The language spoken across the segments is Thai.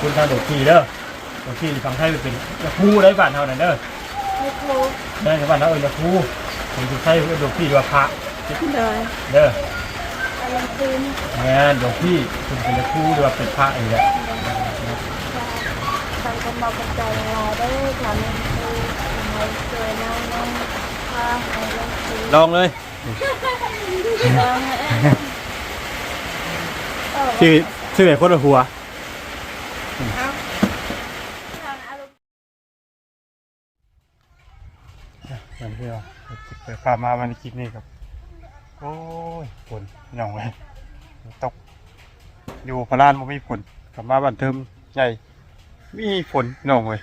คุณทางดอกที่เด้อดอกที่ฟังไทยเป็นยาคูได้บ้านเฮานั่นเด้อไม่ครูได้ในบ้านเฮาเออยาคูผมอยู่ไทยดอกที่ว่าพระเลยเด้ออะไรคืนแม่นดอกที่คุณเป็นยาคูหรือว่าเป็นพระนี่แหละทางคนบอกกันใจลาได้ทำให้คือให้สวยน้องน้องพาให้ลงคือลองเลยลองให้เออชื่อชื่อไหนคนละหัว เอาทางอารมณ์ อย่างที่เราเปิดภาพมาวันคลิปนี้ครับ โอ้ยฝนหน่องเลยตก อยู่พระลานมันมีฝนกลับมาบันเทิมใหญ่ มีฝนหน่องเลย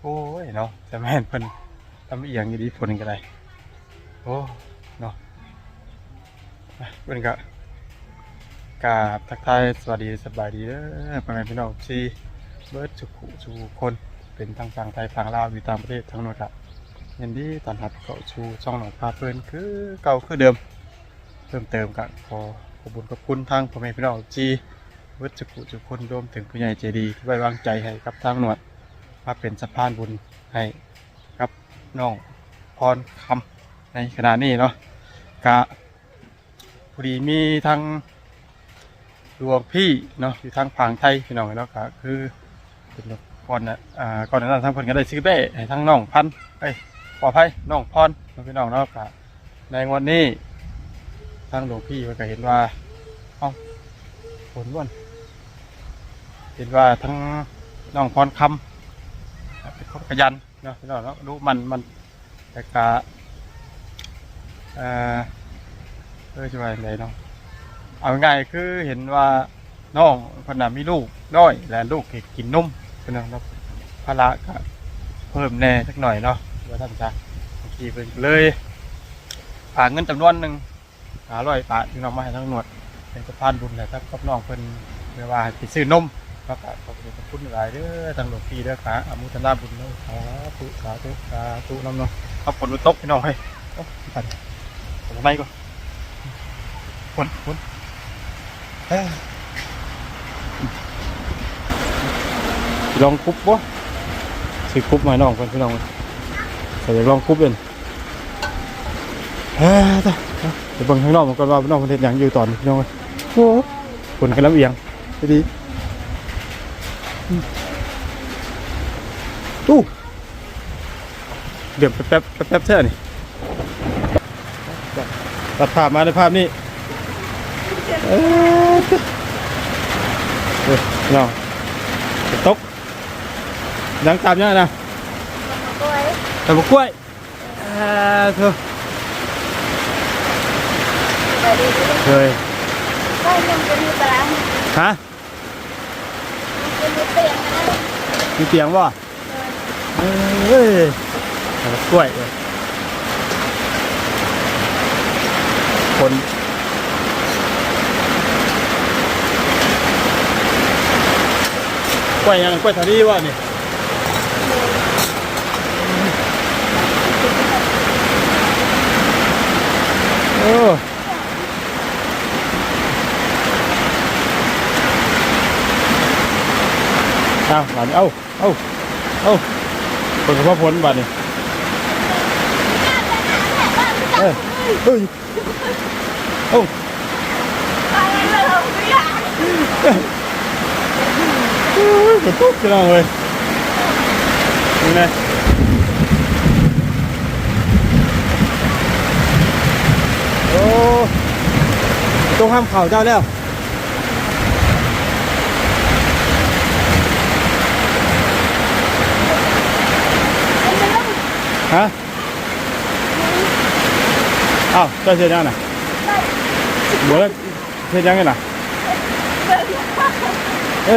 โอ้ยเนาะแต่แม่นเพิ่นทำเอียงอยู่ดีฝนก็ได้โอ้เนาะไปเพิ่นก็กาบทักทายสวัสดีสบายดีเด้อพ่อแม่พี่น้องที่เบิร์ดสุขุสุคนเป็นทั้งฝั่งไทยฝั่งลาวอยู่ต่างประเทศทั้งหมดอะ ยินดีตอนรับเข้าสู่ช่องหนองพาเพื่อนคือเก่าคือเดิม เพิ่มเติมกันขอขอบคุญขอบคุณทางพ่อแม่พี่น้องจีวัชกุจุคนรวมถึงผู้ใหญ่ใจดีที่ไว้วางใจให้กับทางหนวดมาเป็นสะพานบุญให้กับน้องพรคำในขณะนี้เนาะกะพอดีมีทางดวงพี่เนาะอยู่ทางฝั่งไทยพี่น้องเนาะก็คือเป็นก่อนนะอ่าก่อนหนานั้นทางเพิ่นก็ได้ซื้อเบ้ให้ทางน้องพันธุ์เอ้ย ปลอดภัยน้องพรน้องพี่น้องเนาะกะในงวันนี้ทางหลวงพี่มันก็เห็นว่าเอ้าผลล้วนเห็นว่าทั้งน้องพรคำเป็นคนขยันเนาะพี่น้องเนาะรู้มันมันแต่กะเออเออจะว่าอย่างไรเนาะเอาง่ายคือเห็นว่าน้องพนนะมีลูกน้อย และลูกกินนมพี่น้องเนาะภาระก็เพิ่มแน่สักหน่อยเนาะ ว่าท่านจะบางทีเพิ่นก็เลยฝากเงินจำนวนหนึ่งหาร้อยบาทที่น้องมาให้ทั้งหนวดเป็นสะพานบุญแหละครับกับน้องเพิ่นเรียกว่าให้ไปซื้อนมก็ขอบคุณขอบคุณหลายเด้อทางหลวงพี่เด้อค่ะอมุทนาบุญเด้อสาธุสาธุสาธุน้องเนาะเอาฝนมาตกพี่น้องให้โอ้ปันฝนทำไมก็ฝนฝนเอ้ลองคุบวะสิคุบมาน้องคนพี่น้อง แต่อยากลองคุบเป็นเฮ้ยตายเดี๋ยวเบิ่งข้างนอกมันก็ว่าน้องประเทศยังอยู่ตอนนี้พี่น้องเอ้ยโอ้ฝนกำลังเอียงไปดีอืมตู้เดี๋ยวแป๊บแป๊บแป๊บแป๊บแท่นี่ตัดภาพมาในภาพนี้เอ้ยเฮ้ยพี่น้องฝนตกยังตามยังนะกล้วย แต่บุกกล้วยอ่าเธอไปดีดีเคยก็ยังจะมีตารางฮะจะมีเตียงนะมีเตียงบ่เอ้ยแต่บุกกล้วยเว้ยคนกล้วยยังกล้วยทารีวะนี่ โอ้เอาบานเอาเอาเอาคนกับพ่อผลบาดนี่เอ้ยเฮ้ยเอาไปเลยเราไม่อยากโอ้ยกระตุกจังเลยนี่ไงโอ้ ต้องห้ามเข่าเจ้าแล้วฮะอ้าวเจ้าเสียยังน่ะบัวแล้วเสียยังไงน่ะเอ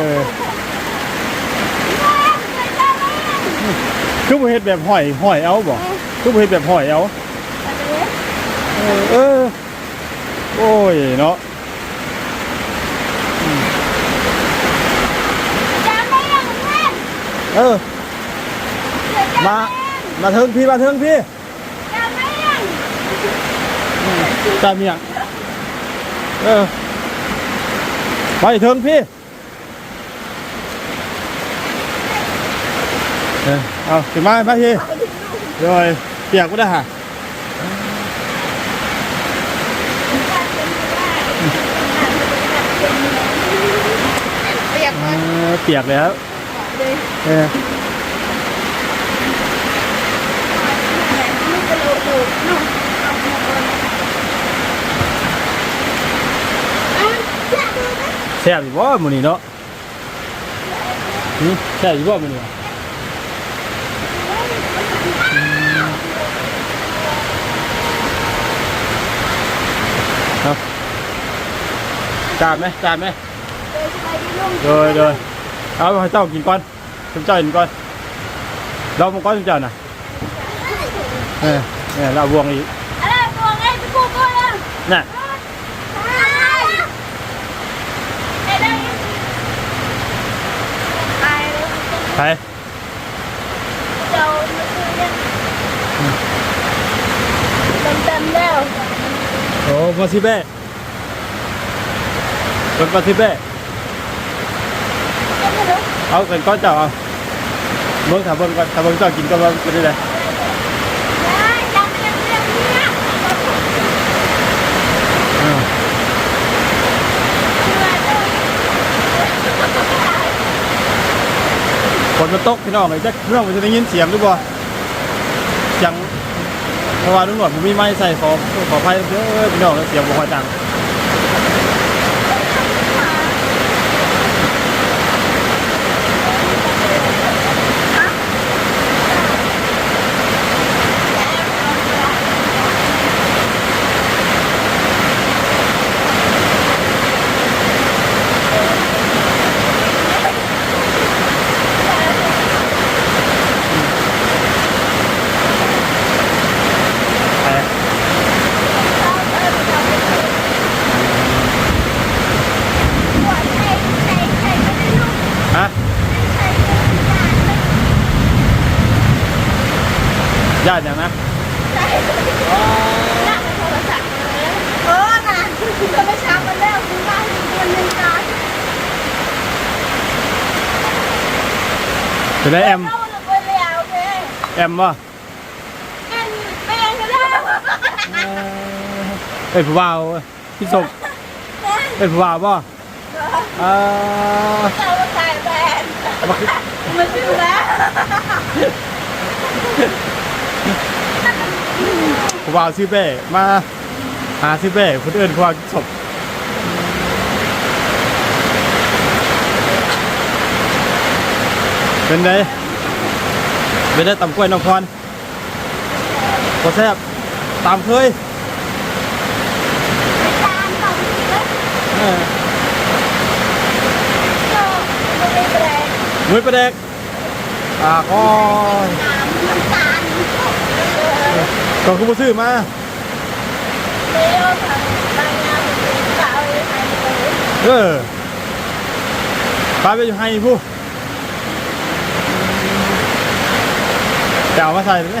อคือบ่เฮ็ดแบบหอยหอยเอาบ่คือบ่เฮ็ดแบบหอยเอาเออเออ โอ้ยเนาะจำได้ยังเรอเออมา มาเทิงพี่มาเทิงพี่จำได้ยังตามเนี่งเออ ไปเทิงพี่ เออเอาขึ้นมาไปพี่เลยเปียกก็ได้ฮะ ปียกแล้วเลยเออลูกกระโดดโดดน้องเอาหัวบนอะอย่าดูนะแซ่บอยู่บ่มื้อนี้เนาะหึแซ่บอยู่บ่มื้อนี้เอาจานไหมจานไหมเดินไปที่ลุ่มโดยโดย เอาให้เจ้ากินก่อนคุณเจ้ากินก่อนเรามาก่อนคุณเจ้าน่ะเออเนี่ยเราบวงอีกอะไรตัวไงไปกูก่อนอะน่ะไอ้ได้ไอ้เลยไปเจ้ามันคือเนี่ยเต็มๆแล้วโอ้มาสิเบ้รถมาสิเบ้ก็ไม่รู้ เอาเป็นก้อนเจ้าเอาเบิ่งถ้าเบิ่งก่อนถ้าเบิ่งเจ้ากินก็เบิ่งไปได้เลยได้ยังยังฝนมันตกพี่น้องไอ้จักพี่น้องมันจะได้ยินเสียงหรือเปล่าเสียงเพราะว่าลุงหนวดผมมีไม้ใส่ขอขออภัยเด้อพี่น้องเสียงบ่ค่อยดังไปฮะญาติอย่างนะ เออนะก็ไม่ช้ามาแล้วคุณมาถึงคนหนึ่งกัน เป็นไรแอม เข้าไปแล้วแม่แอมบ่เป็นเป็นก็ได้เอ้ยผู้บ่าวพี่สมเอ้ยผู้บ่าวบ่เอ่อเจ้าตายแบนมาคือมาชื่อแล้วผู้บ่าวชื่อเป้มาหาชื่อเป้คนอื่นผู้บ่าวศพ เป็นไงเป็นได้ตำกล้วยน้องพรก็แซ่บตามเคยตามต่อไปเลยเออเจ้าไม่ได้แรงมือประเด็กอ่าก็น้ำน้ำตาลก็คือบ่ซื้อมาเลี้ยวทางบางนาเป็นเก่าเลยไทยเลยเออปลาไปอยู่ให้ผู้ แต่เอามาใส่เลยไหม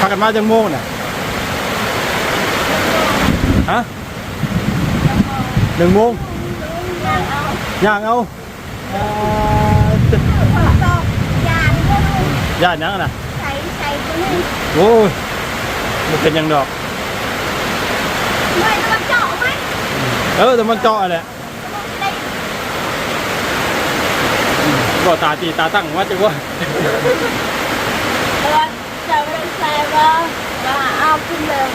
พากันมาจังโมงน่ะฮะหนึ่งโมงงานเอาย่างเอาเอ่อขอตอกยานก็ลูกย่านยังน่ะใส่ใส่ตัวนี้โอ้ยมันเป็นหยังดอกไม่ต้องเจาะไหมเออแต่มันเจาะแหละ ได้ ก็ตาตีตาตั้งว่าจะว่าเออจะไม่ใส่ว่าว่าเอาขึ้นเลย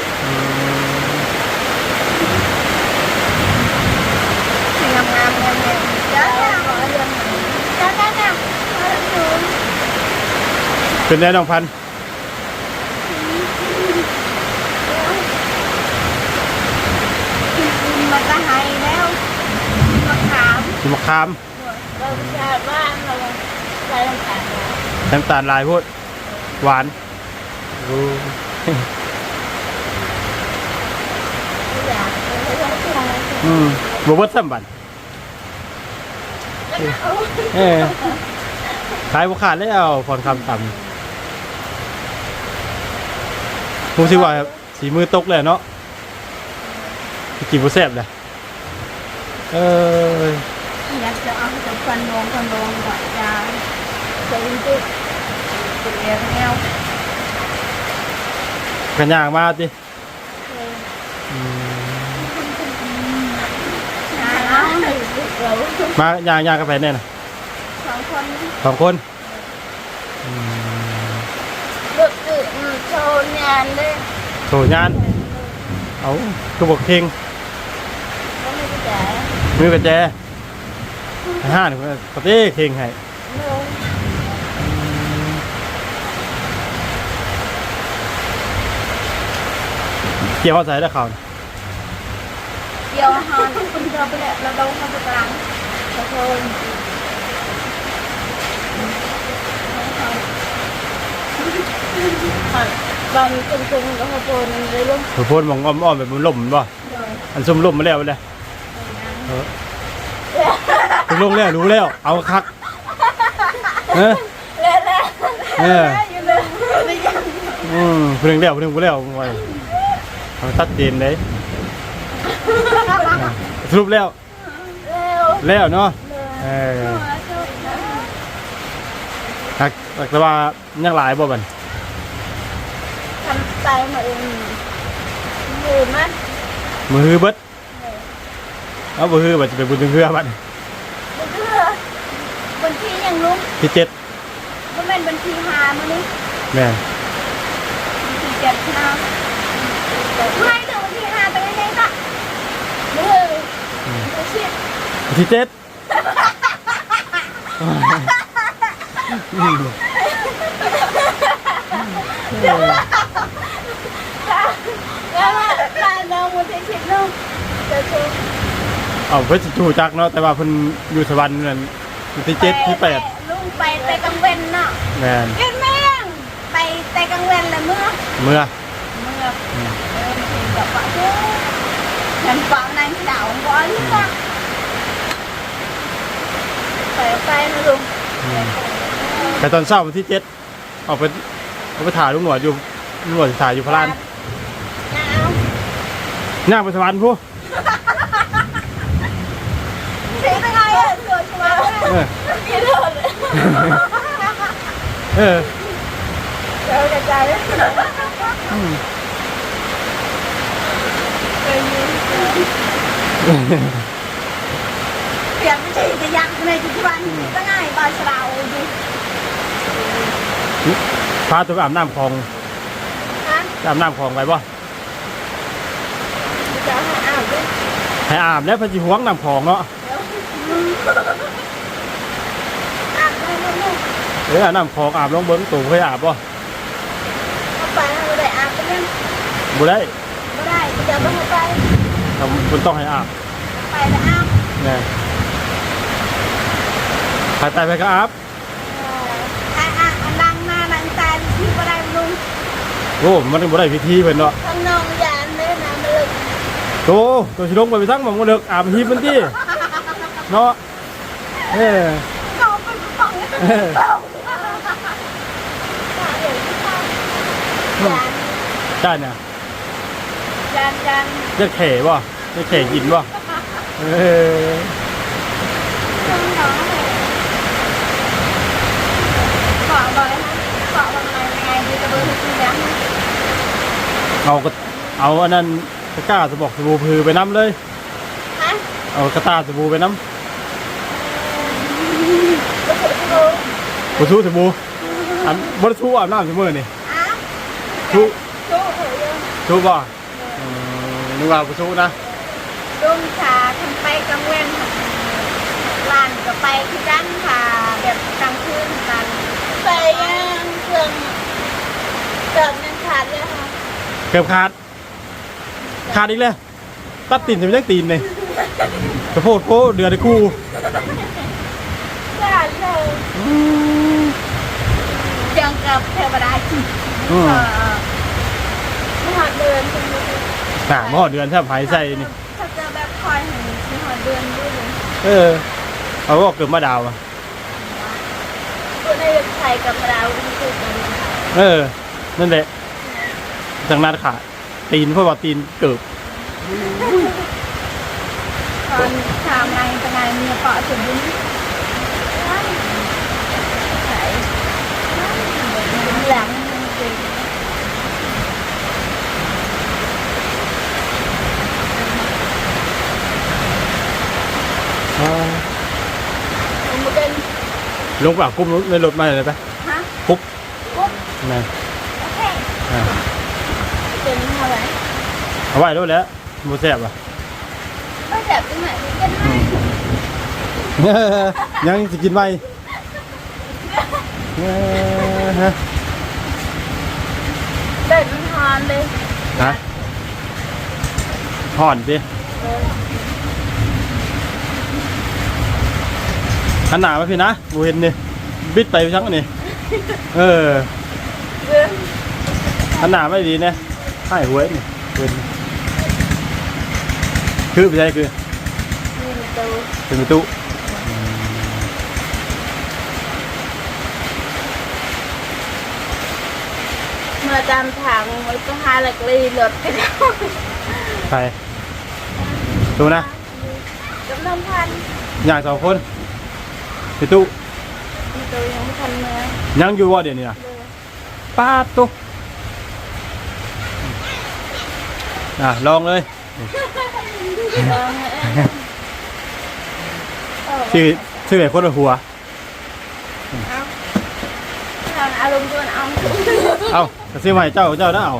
งามงามงามงามเจ้าเนี่ยขอเรื่องเจ้าเนี่ยเนี่ยขอเรื่องเป็นแน่น้องพันมันก็ให้แล้วมะขามมะขามเราชาติบ้านเรา ใส่น้ำตาลน้ำตาลลายพูดหวานโอ้อยากเลยว่าจะอะไรอืมบวบดซ้ำบันเออขายบุขาดแล้วผ่อนคำต่ำผมสิว่าสีมือตกเลยเนาะกี่บุแซบเลยเอออยากจะเอาจะฟันลงฟันลงกับยา จะอินตุเป็นเลี้ยงแมวกันย่างมาติเอืมเอาให้เรามาย่างย่างกาแฟแน่น่ะสองคนสองคนเลือกตื่นโชว์งานเลยโถงานเอาคือบอกเพลงก็ไม่ได้จ่ายมือกระแจห้าหนึ่งปฏิเพลงให้ เกี่ยวเข้าใจได้ข่าวน่เดี๋ยวหอนคุณเราไปแล้วเราต้องเข้าไปกลางขอโทษบางตรงๆก็ขอโทษเลยลูกผมพูดมองอ้อมๆแบบมันล่มบ่เลยอันซุ่มล่มมาแล้วเลยเออตกลงแล้วรู้แล้ว เอาคักเออเล่นแล้วเอออยู่เลยอืมเพิ่งแล้วเพิ่งบ่แล้วไว้เอาตัดเจนเลยสรุปแล้วเร็วแล้วเนาะเออขอโทษนะหักแต่ว่ายังหลายบ่บันทำใจมาเองอยู่มั้ยมือฮือเบิดเอามือฮือบัดจะไปบุญถึงเรือบัดบันเทือบันที่ยังลุกที่เจ็ดก็เป็นบันที่หามานี่แม่นบันที่เจ็ดนะ ไม่ถึงบันที่หาไปยังไงปะมือไม่ชิดที่เจ็ดอืมแล้วมาลาน้องบันที่ชิดน้องจะชูเอาเพิ่นสิจูจักเนาะแต่ว่าเพิ่นอยู่สวรรค์นั่นที่เจ็ดที่แปดลุงไปแต่กังเวนเนาะแม่นเห็นไหมยังไปแต่กังเวนเลยเมื่อเมื่อเมื่อ เออมันกับปะเจ้าฉันฟังนางสาวก่อนหรือเปล่าไปไปนะลุงแต่ตอนเช้าวันที่เจ็ดเอาไปเอาไปถ่ายลุงหนวดอยู่ลุงหนวดสิถ่ายอยู่พระลานเอาย่างไปสวรรค์ผู้เสียยังไงอะสวยชัวร์เออกินเลยเออเดี๋ยวจะใจเลยอืม เคยยืนเปลี่ยนไม่ใช่จะยังในปัจจุบันก็ง่ายบอยสลาวดูพาตัวไปอาบน้ำคลองนะไปอาบน้ำคลองไปบ่จะให้อ่านด้วยให้อาบแล้วเพนสิหวงน้ำคลองเนาะอ่านได้ลูกเอออาบน้ำคลองอาบลองเบิ้งตู่เคยอาบบ่เข้าไปเราได้อ่านไปยังบ่ได้ไม่ได้จะไม่ ให้ไปแต่มันต้องให้อาบไปแล้วอ้าวนี่ถ่ายตายไปก็อาบอ่าอ่าดังหน้าดังตาที่ก็ได้ลุงโอ้มันบ่ได้พิธีเพิ่นเนาะข้างนอกยานเลยนะมันลึกโตตัวสิลงไปไปทั้งหม่องบ่เลิกอาบฮีบมันติเนาะเออเขาเป็นของเออยานได้เนี่ยยานยานจะแข่บ่จะแข่กินบ่เออข้างนอกขอบอกนะขอบอกอะไรยังไงดีจะเบอร์ที่ยังเอาก็เอาอันนั้นตะกร้าสบอกสบู่พือไปน้ำเลย ฮะเอากระตาสบู่ไปน้ำก็คือที่รู้บ่ชูสบู่อันบ่ได้ชูอาบน้ำซุมื้อนี่อ้าวชูชูเอ๋ยชูบ่ นึกว่าบ่ชูนะลุงขาทำไปกลางเว้นลานก็ไปที่ด้านค่ะ แบบกลางคืนกันไปยังเครื่องเกิดนันขาดเลยค่ะเกือบขาด ขาดอีกแล้วตัดตีนจะไม่ยังตีนเลยกระโพดโพเดือดไอ้คู่ขาดเลยยังกับเทวดาจิตอืมมหาเดินตรงนี้ห นาหม้อเดือนแทบหายใจนี่ ถ้าเจอแบบคอยเห็นมหาเดินด้วยเลยเออเขาบอกเกิดมาดาวอะตัวในไทยกับเราอุ้งคือกันเออ นั่นแหละจังนั้นขาดตีนเพราะว่าตีนเกิบตอนชามในเป็นไงเมียเปาะสมบูรณ์ใช่หลังจริง อ่า มันเป็น ลงปากกุ้มในรถมาเลยไปฮะปุ๊บปุ๊บนั่นโอเคอ่าเป็นเท่าไหร่เอาไว้ด้วยแล้วโมแซบอะก็แบบตรงไหนเป็นไงยังจะกินไหมเออฮะเด็ดมันทานเลยฮะห่อนดิ เออขนาดมาพี่นะบูเห็นนี่บิดไปทั้งอันนี่เออเรื่องขนาดไม่ดีนะให้หวยนี่เป็นคือไม่ใช่คือมีประตูเป็นประตูเมื่อตามทางมันก็หาหลักลีรถกันแล้วใครดูนะกำลังพันอยากสองคน ประตูมีตัวยังไม่ทันเมื่อยังอยู่ว่าเดี๋ยวนี้นะเลยป้าดตุ๊อะลองเลยลองเลยชื่อชื่อไอ้คนละหัวเอาทางอารมณ์ตัวเอาเอากระซิบมาให้เจ้าเจ้าน่าเอา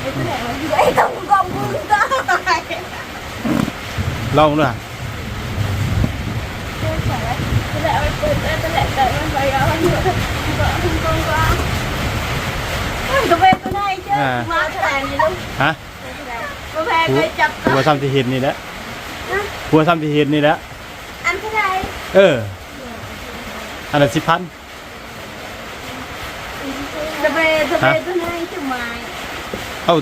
ไอ้ตัวไหนมันไอ้ตรงกองมึงก็ไอ้ลองด้วย ฮะมาแพงเลยจับหัวซ้ำที่เห็นนี่แหละหัวซ้ำที่เห็นนี่แหละอันเท่าไหร่เออ อันละสิบพันตัวเป็นตัวเป็นตัวไหนจะมาเอ้า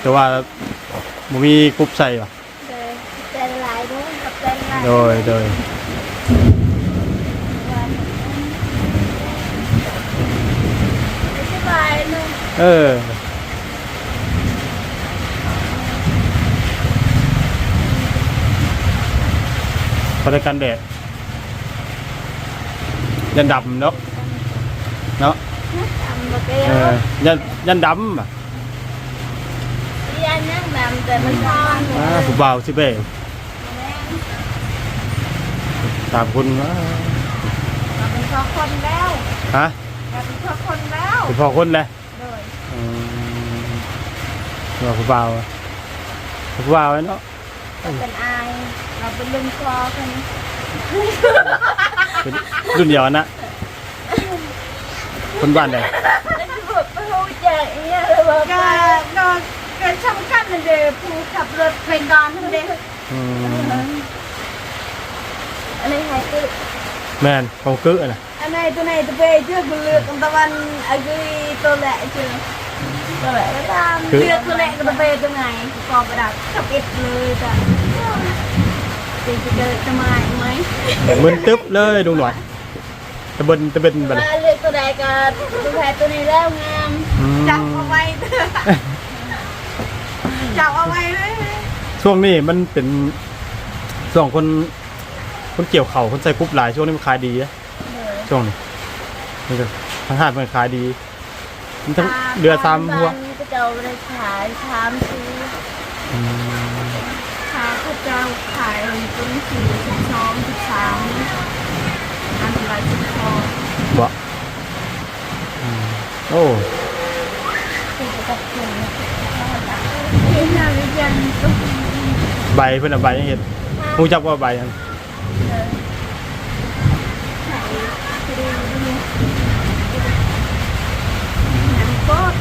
แต่ว่าบ่มีกรุ๊ปใส่ป่ะเลยแต่หลายด้วยกับแต่หลายโดยโดย สบาย เนอะเออ พอได้กันแดดยันดำเนาะ เนาะทำมาเกลีเอยวอยันยันดำอะยันยังดำแต่มันทอนอ่าผู้บ่าวสิเบ้ตามคุณว่าเราเป็นชอคนแล้ว ฮะเราเป็นชอคนแล้วเป็นพ่อคนเลยโดยอืม ว่าผู้บ่าวอะผู้บ่าวไอ้เนาะเราเป็นอายเราเป็นลุงคอกันเป็นรุ่นเดียวกันนะคนบ้านใดแล้วจะบอกไปหูแจกอย่างเงี้ยเลยบอกก็ก็ก็สำคัญเลยเด้อผู้ขับรถเป็นดอนเด้ออืมอะไรหายตึแมนเขาเกอะนะอันไหนตัวไหนตัวเปย์เชื่อเลือกตะวันอากุยตัวแหละเชื่อ ตัวแหละก็ตามเลือกตัวแหละกับตัวเปย์ตัวไหนกองประดับขับเอ็ดเลยจ้ะจริงจะเจอจะมาอีกไหมมึนตึ๊บเลยดูหน่อยตะเบินตะเบินไปเลยว่าเลือกตัวใดก็ตัวแพ้ตัวนี้แล้วงามอืมจับเอาไว้จับเอาไว้เลยช่วงนี้มันเป็นช่วงคน คนเกี่ยวเข่าคนใส่กรุ๊ปหลายช่วงนี้มันขายดีนะช่วงนี้มันจะทางหาดมันขายดีมัน ทั้งเดือซ้ำพวกก็จะเอาไปขายชามซื้ออืมขายก็จะขายต้นสี่สิบสองสิบสามอันละสิบสองบ่อืมโอ้สี่กับถึงเห็นหน้าวิญญาณตุ๊กใบเพิ่นเอาใบยังเห็นรู้จักว่าใบยัง ไหนไปดูดูอันโคตร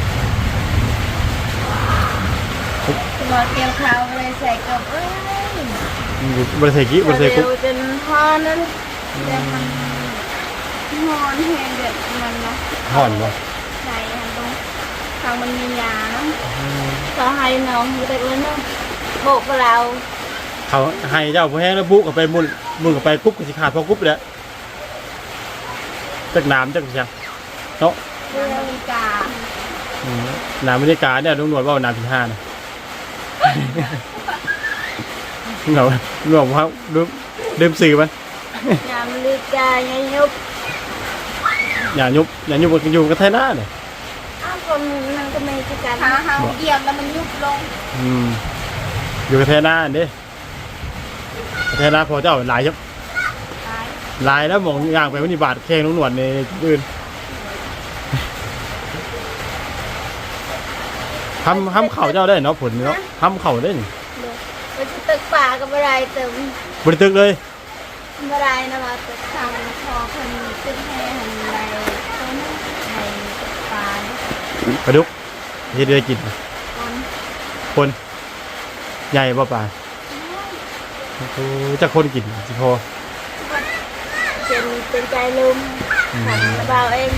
ตัวเกี่ยวเขาเลยใส่กับเอ้ยบริษัทกี้บริษัทกรุ๊ปเร็วจนฮอนนั่นเดี๋ยวมันฮอนแห้งเด็ดมันเนาะห่อนบ่ใส่อันตรงทางมันมียาเนาะก็ให้น้องอยู่เด็กเลยเนาะโบกกับเราเขาให้เจ้าผู้แห้งแล้วบุกกับไปมุนมุนกับไปกรุ๊ปก็สิขาดพอกรุ๊ปแหล้วจากน้ำจากจังเนาะเรือนาฬิกาอืมน้ำบรรยากาศเนี่ยลุงหนวดว่าน้ำที่ห้านะ เหงาเหงาครับลืมลืมสื่อมันยามลืกกายยยุบอย่ายุบอย่ายุบมันอยู่กับไทยหน้าเนี่ยอ้าวคนมันก็ไม่คือกันขาเฮาเหยียบแล้วมันยุบลงอืมอยู่กับไทยหน้าเด้ไทยหน้าพอเจ้าหลายยับตายหลายแล้วมองย่างไปวันนี้บาทแข้งลุงหนวดในอื่น ทำทำเข่าเจ้าได้เนาะผลเนาะทำเข่าได้นี่มันจะตึกป่ากับอะไรเติมบริตึกเลยอะไรนะว่าตึกทางพอคนตึกให้หันในต้นในป่าปลาดุกเฮ็ดได้กินคนคนใหญ่ป่ะป่าโอ้โหจะคนกินสิพอเป็นเป็นใจลุมอืมขันเบาเอง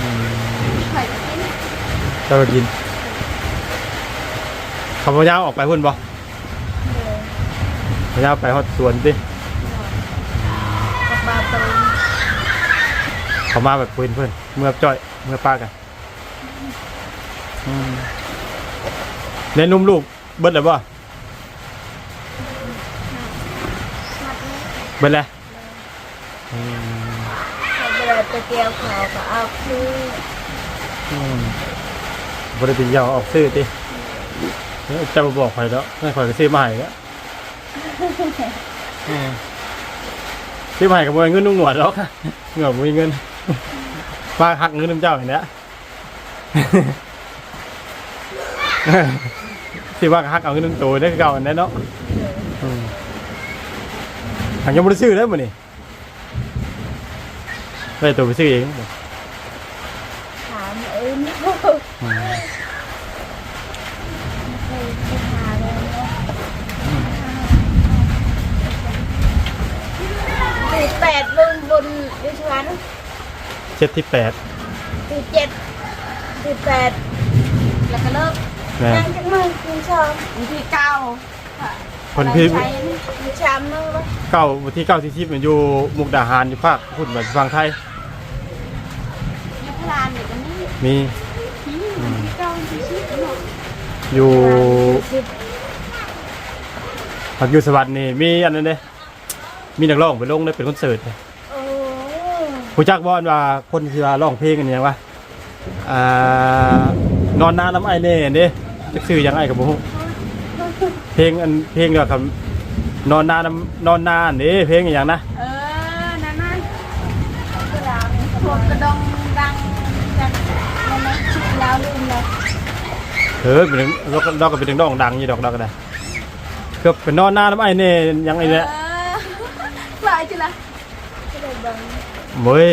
อืม ข่อยจะกิน เจ้าก็กินเขาพยายามออกไปพุ่นบ่พยายามไปฮอดสวนติกับเบาตูมเขามาแบบเพื่อนเพื่อนเมื่อจ้อยเมื่อป้ากันอืมเล่นนุ่มลูกเบิดเลยบ่เบิดเลยอืมเขาเวลาตะเกียวเขาก็เอาคืออืม บริษัทยาวออกซื้อติเอ้ยจะมาบอกใครแล้วให้คอยก็ซื้อมาให้แล้วอืมซื้อมาให้กับมวยเงินนุ่งหนวดหรอกเงือบมวยเงินมาหักเงินน้ำเจ้าอย่างเนี้ยสิว่าก็หักเอาเงินน้ำตัวได้คือเก่าอันนั้นเนาะอืมหางยังไม่ได้ซื้อเลยมันนี่ไปตัวไปซื้อเองถามเอ้ย ไม่แปดลงบนดิฉันเจ็ดที่แปดตีเจ็ดตีแปดแล้วก็เลิกนะยังจังเลยคุณชอบวันที่เก้าค่ะคนที่ใช้คุณชามนึงวะเก้าวันที่เก้าที่ทิพมันอยู่มุกดาหารอยู่ภาคพูดแบบฟังไทยยุพลานอยู่กันนี่มี วันที่เก้าวันที่สิบเนาะ อยู่สิบผักอยู่สวัสดิ์นี่มีอันนั้นเด้มีนักร้องไปลงได้เป็นคอนเสิร์ตเลยโอ้ผู้จักบอลว่าคนที่ว่าร้องเพลงกันเนี่ยงวะอ่านอนนาน้ำไอเน่เด้จักซื้อหยังไงกับผมเพลงอันเพลงเดียวกับนอนนาน้ำนอนนาอันนี้เพลงอหย่างนะเออนั่นนั่นกระดังพวกกระดองดังจากนั่นนะชิดแล้วลืมเลย เออเป็นดอกดอกก็เป็นดอกดังอยู่ดอกดอกก็ได้เกือบเป็นนอนนาน้ำไอเน่หยังไงเนี่ยเออหลายจิละก็เลยบังโว้ย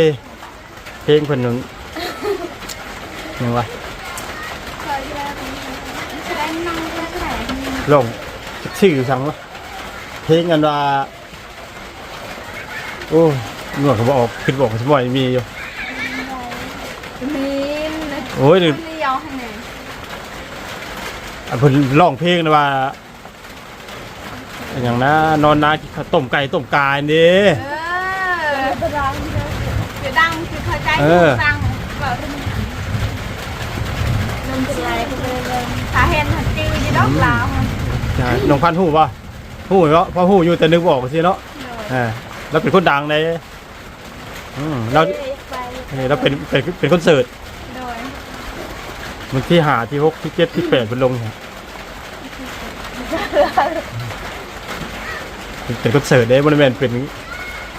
เพลงเพิ่นนึงยังวะหลายจิละแสดงนั่งได้เท่าไหร่ร้องจักชื่อสั่งวะเพลงกันว่า โอ้ยหนวดเขาบอกออกคิดบอกสมอยมีอยู่มีนโอ้ยคนเดียวให้ไหน อันเพิ่นร้องเพลงนะว่าอหย่างนะนอนนากินข้าวต้มไก่ต้มกายนี่เออจะดังจะดังคือเข้าใจเออดังแบบนมเป็นไรก็เลยบังถ้าเห็นหันจือจะดอกลาวใช่น้องพันธุ์หูป่ะหูเนาะพอหูอยู่แต่นึกบออกสิเนาะเอ่าเราเป็นคนดังในอืมเราไปเนี่ยเราเป็นเป็นเป็นคอนเสิร์ตโดย มันที่หาที่หกที่เจ็ดที่แปดเป็นลงเนี่ยเป็นเป็นคอนเสิร์ตเด้บริเวณเป็น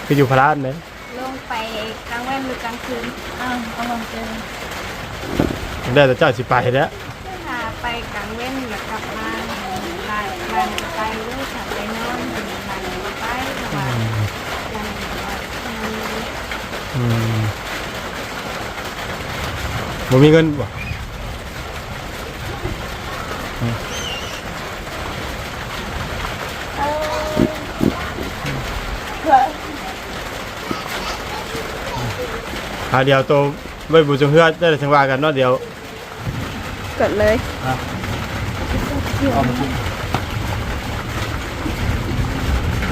คืออยู่พระราชเนี่ยลงไปกลางวันหรือกลางคืนอ้าวเอาลงเจอได้แต่เจ้าสิไปแล้วถ้าไปกลางเว้นแล้วกลับมาลายลายมันไปเลยค่ะไปนอนลายมันไปแต่ว่าลายมันไปทำงานอืมบ่มีเงินบ่ หาเดียวโตไว้บุญจงเฮือได้แต่สังวากันเนาะเดียวกดเลยเอามากิน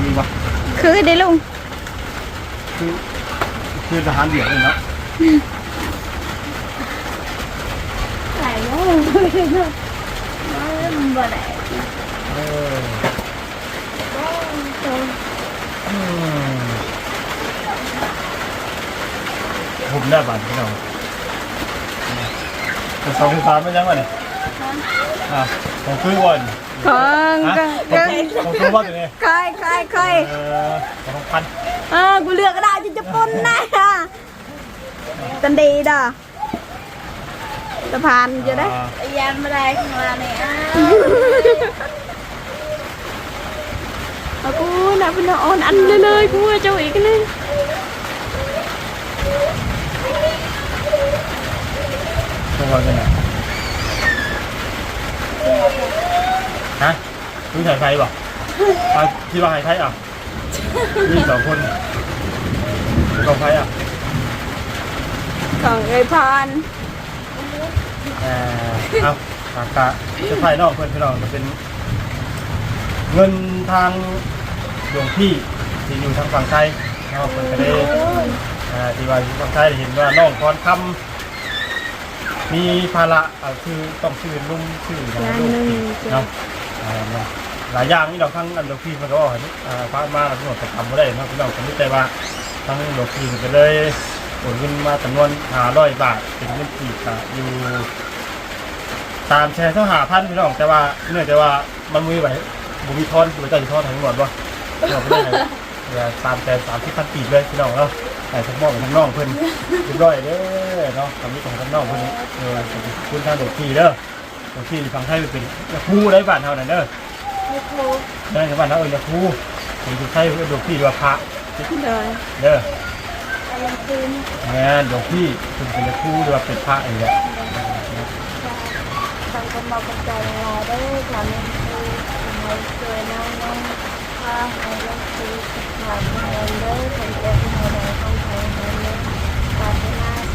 มีบ่คือได้ลุงคือคือทหารเดียวเลยเนาะ ใส่โอ้ยมันบ่ได้ เอออืม ผมได้บัตรพี่น้องเป็นสองสามไม่ยังวะเนี่ยอะผมซื้อวันของฮะก็ผมซื้อวันอยู่นี่ค่อยค่อยค่อยเออสองพันเออกูเลือกก็ได้จะจะปนนะตันดีด่ะสะพานจะได้อ่าไอ้ยันไม่ได้ข้างล่างนี่อ้าวเอากูน่ะเป็นอ่อนอันเลยเลยกูว่าเจ้าอีกเล ยตัววันกันไหนฮะคุณถ่ายไฟบ่อะที่ว่าถ่ายไฟอะมีสองคนสองไฟอะของไอ้พรเอ่อเอาอากาเสื้อผ้านอกเพื่อนพี่น้องจะเป็น เงินทางหลวงพี่ที่อยู่ทางฝั่งไทยเนาะเพิ่นก็ได้อ่าที่ว่าอยู่ฝั่งไทยได้เห็นว่าน้องพรคำ มีภาระอ่าคือต้องชื่อลุงชื่ออย่างลูกพี่เนาะอ่าเนาะหลายอย่างนี่เราทั้งอันหลวงพี่มันก็บอกให้อ่าพามาแล้วทั้งหมดก็ทำไม่ได้เนาะพี่น้องผมไม่ใจว่าทั้งหลวงพี่มันก็เลยโอนเงินมาจำนวน500บาทเป็นเงินกีบอะอยู่ ตามแชร์เท่าหาพันพี่น้องแต่ว่าเนื่องจากว่ามันมีไว้บุมีทอนบุมีใจทอนทั้งหมดบ่เราไม่ได้ให้เดี๋ยวตามแชร์สามที่พันปีเลยพี่น้องเนาะใส่ทั้งหม้อกับทั้งน่องเพิ่นเรียบร้อยเด้อ เนาะตอนนี้ของทั้งน่องเพิ่นเออขอบคุณทางดอกพี่เด้อดอกพี่ฟังให้เป็นยาคูได้บ้านเฮานั่นเด้อไม่ครูได้ในบ้านเฮาเออยาคูผมอยู่ใช้ดอกพี่ว่าพระเลยเด้ออารมณ์คืนงานดอกพี่เป็นเป็นยาคูหรือว่าเป็นพระอะไรเนี่ยทางคนบอกกันใจเราได้ทำให้คือทำให้สวยน้องน้องพาให้เราคือผ่านมาเลยเป็นเรื่องในในของไทยในเรื่องการพัฒนาสิ่งใดสิ่งใดสิ่งที่ต้องการจะให้เด็กคนดำเนินได้แต่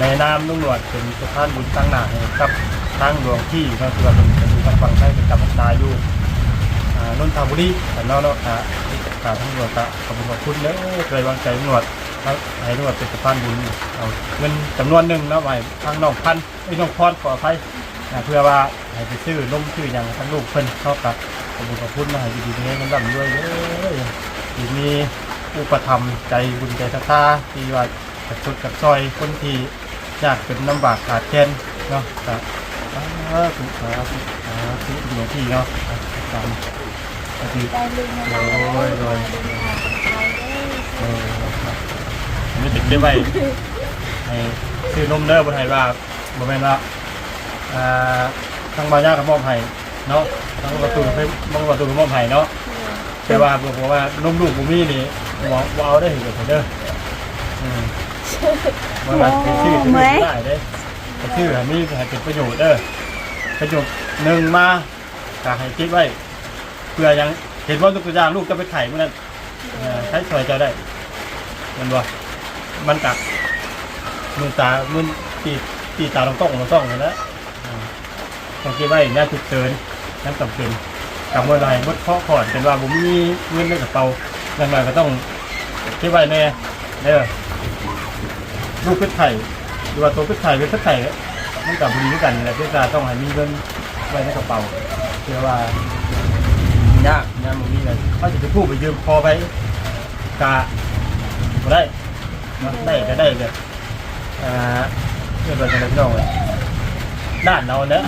ในนามลุงหนวดเป็นสถานบุญตั้งหนาให้กับทางหลวงที่ก็คือว่าเป็นเป็นอยู่ทางฝั่งไทยเป็นกรรมการอยู่อ่นนทบุรีแต่นอกเนาะอ่าทางหลวงก็ขอบคุณขอบคุณเด้อเคยวางใจลุงหนวดครับให้ลุงหนวดเป็นสะพานบุญเอาเงินจำนวนหนึ่งแล้วไว้ทางน้องพันไอ้น้องพรขออภัย นะเพื่อว่าให้ไปซื้อลงชื่ออย่างทั้งลูกเพิ่นเข้ากับขอบคุณขอบคุณมาให้ดีๆนี้กันร่ำด้วยเด้อที่มีอุปถัมใจบุญใจศรัทธาที่ว่ากับชุดกับซอยคนที่ยากเป็นลำบากขาดแคลนเนาะครับอ่าถูกครับอ่าถูกหลวงพี่เนาะตามปฏิได้ลืมมาได้ลืมมาไทยได้เออไม่ติดได้ไว้ให้ซื้อนมเด้อบนไทยว่าบ่แม่นว่า อ่าทางบางย่ากับมอบให้เนาะทางประตูไปมองประตูกับมอบให้เนาะแต่ว่าบอกว่านมลูกบ่มีนี่หมอบ่เอาได้เห็นเด้ออืมมันว่าเป็นชื่อที่ไม่ได้เด้ก็ชื่อให้มีให้เป็นประโยชน์เด้อประโยชน์หนึ่งมาก็ให้คิดไว้เพื่อยังเห็นว่าทุกอย่างลูกจะไปไข่เมื่อนั้นเอ่อใช้ช่วยเจะได้มันว่ามันกักมือตามือตีตีตาลงต้องลงต้องเลยนะอ่า ต้องคิดไว้เนี่ยฉุกเฉินนั่นจำเป็นกับเมื่อไรมดเคาะขอนเป็นว่าผมมีเงินในกระเป๋าดังนั้นก็ต้องคิดไว้แน่เด้อลูกเป็ดไข่หรือว่าตัวเป็ดไข่เป็นเป็ดไข่มันกับบุรีด้วยกันแหละเพื่อจะต้องให้มีเงินไว้ในกระเป๋าเพื่อว่ายากยากมันมีเลยเขาจะไปพูดไปยืมพอไปกะบ่ได้ได้ก็ได้แบบอ่าเรื่องอะไรกันพี่น้องเลย ด้านเราเนอะ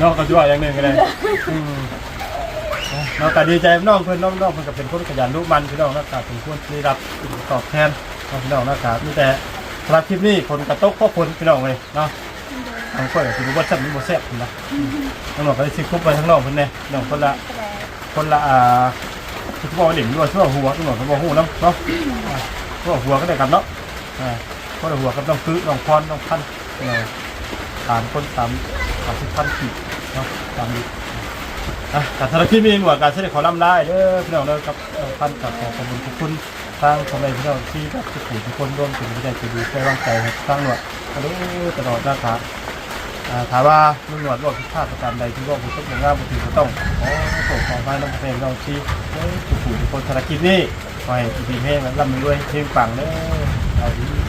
น้องเขาจะว่าอย่างหนึ่งก็ได้อืมน้องก็ดีใจน้องเพื่อนน้องน้องเพื่อนก็เป็นคนขยันรู้มันพี่น้องนะครับเป็นคนที่รับตอบแทนน้องพี่น้องนะครับมีแต่สำหรับคลิปนี้คนกระตกพ่อคนพี่น้องเลยเนาะทางคนก็ถือว่าแซ่บนี่บ่แซ่บนะน้องๆก็ได้สิคุบไปทั้งน้องเพิ่นแน่น้องคนละคนละอ่าคือบ่เด่นด้วยชั่วหัวน้องๆก็บ่ฮู้นำเนาะอ่าชั่วหัวก็ได้กันเนาะอ่าชั่วหัวกับน้องคือน้องพรน้องพันเนาะสามคนสามสามสิบพันขีดเนาะตามนี้อะแต่สำหรับคลิปนี้หน่วยการแสดงขอลำลาเด้อพี่น้องเด้อกับเอ่อพันกับขอขอบคุณทุกคนทางทำไมพี่น้องที่แบบทุกผู้ทุกคนร่วมถึงที่ได้จะดูใช้วางใจสร้างหนวดกระโดดตลอดนะครับถามว่าลุงหนวดร่วมพิพาทประการใดที่ร่วมผู้ต้องงานบุตรก็ต้องขอส่งของให้น้องเพลงน้องชี้ให้ทุกผู้ทุกคนธารกิจนี้ขอให้ดีให้มันร่ำรวยเพียงปังเด้อเอาดี